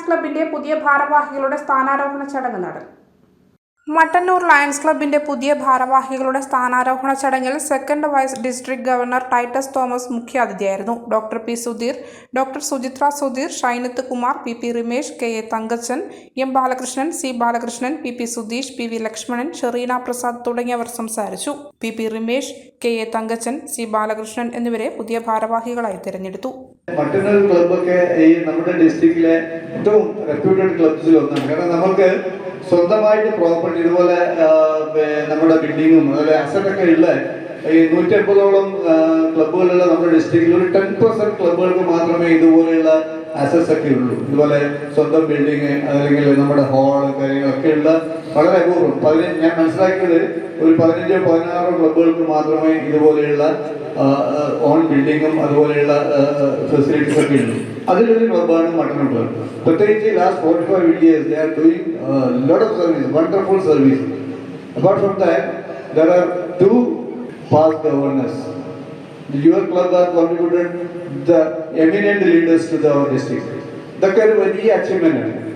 Lions ക്ലബിന്റെ പുതിയ ഭാരവാഹികളുടെ സ്ഥാനാരോഹണ ചടങ്ങ് നടന്നു. മട്ടന്നൂർ ലയൺസ് ക്ലബിന്റെ പുതിയ ഭാരവാഹികളുടെ സ്ഥാനാരോഹണ ചടങ്ങിൽ second vice district governor Titus Thomas മുഖ്യാതിഥിയായിരുന്നു. Doctor P Sudheer doctor Suchitra Sudheer Shainath Kumar P P Rimesh K A Thankachan M Balakrishnan C Balakrishnan P P Sudheesh P V Lakshmanan Shereena Prasad തുടങ്ങിയവർ സംസാരിച്ചു. P P Rimesh K A Thankachan C Balakrishnan എന്നിവരെ പുതിയ ഭാരവാഹികളായി തിരഞ്ഞെടുത്തു. മറ്റൊരു ക്ലബ്ബൊക്കെ ഈ നമ്മുടെ ഡിസ്ട്രിക്റ്റിലെ ഏറ്റവും റെപ്യൂട്ടഡ് ക്ലബ്സിൽ ഒന്നാണ്. കാരണം നമുക്ക് സ്വന്തമായിട്ട് പ്രോപ്പർട്ടി ഇതുപോലെ നമ്മുടെ ബിൽഡിങ്ങും അതുപോലെ അസറ്റൊക്കെ ഉള്ള ഈ നൂറ്റി അമ്പതോളം ക്ലബ്ബുകളുള്ള നമ്മുടെ ഡിസ്ട്രിക്റ്റിൽ ഒരു ടെൻ പെർസെന്റ് ക്ലബ്ബുകൾക്ക് മാത്രമേ ഇതുപോലെയുള്ള അസറ്റ്സ് ഒക്കെ ഉള്ളൂ. ഇതുപോലെ സ്വന്തം ബിൽഡിങ് അല്ലെങ്കിൽ നമ്മുടെ ഹാൾ കാര്യങ്ങളൊക്കെ ഉള്ള വളരെ അപൂർവം. പതിനഞ്ച് ഞാൻ മനസ്സിലാക്കിയത് ഒരു പതിനഞ്ചോ പതിനാറോ ക്ലബ്ബുകൾക്ക് മാത്രമേ ഇതുപോലെയുള്ള ഓൺ ബിൽഡിങ്ങും അതുപോലെയുള്ള ഫെസിലിറ്റീസ് ഒക്കെ ഉള്ളൂ. अगले दिन भगवान मटन पर but in the last 45 years they are doing lot of service wonderful service apart from that there are two past governors your club are contributed the eminent leaders to the district the Karavali achievement